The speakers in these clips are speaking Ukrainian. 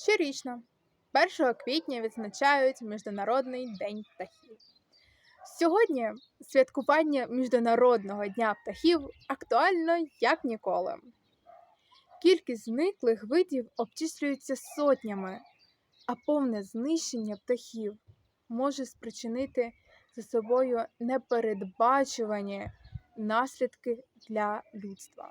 Щорічно, 1 квітня відзначають Міжнародний день птахів. Сьогодні святкування Міжнародного дня птахів актуально як ніколи. Кількість зниклих видів обчислюється сотнями, а повне знищення птахів може спричинити за собою непередбачувані наслідки для людства.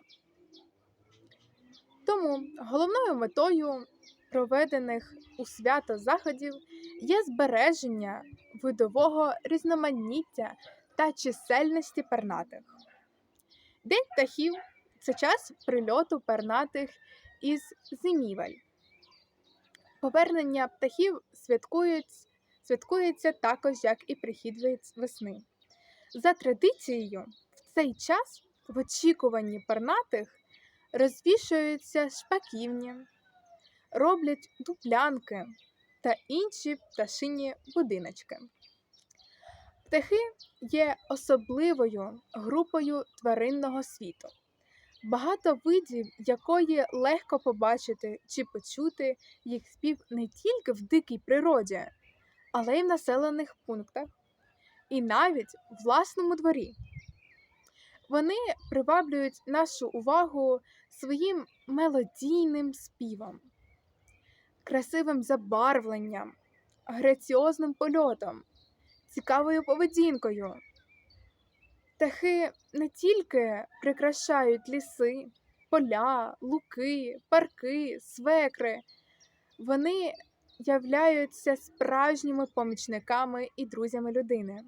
Тому головною метою проведених у свято заходів є збереження видового різноманіття та чисельності пернатих. День птахів це час прильоту пернатих із зимівель. Повернення птахів святкують, святкується також як і прихід весни. За традицією, в цей час в очікуванні пернатих розвішуються шпаківні, роблять дуплянки та інші пташині будиночки. Птахи є особливою групою тваринного світу, багато видів якої легко побачити чи почути їх спів не тільки в дикій природі, але й в населених пунктах, і навіть в власному дворі. Вони приваблюють нашу увагу своїм мелодійним співом, красивим забарвленням, граціозним польотом, цікавою поведінкою. Птахи не тільки прикрашають ліси, поля, луки, парки, свекри, вони являються справжніми помічниками і друзями людини.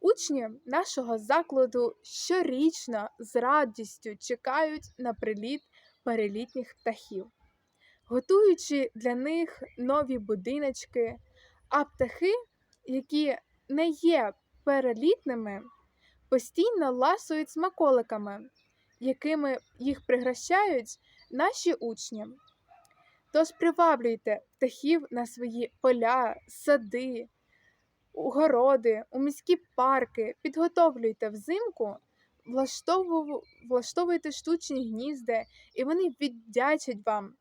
Учні нашого закладу щорічно з радістю чекають на приліт перелітніх птахів, готуючи для них нові будиночки, а птахи, які не є перелітними, постійно ласують смаколиками, якими їх пригощають наші учні. Тож приваблюйте птахів на свої поля, сади, городи, у міські парки, підготовлюйте взимку, влаштовуйте штучні гнізда, і вони віддячать вам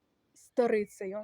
сторицею.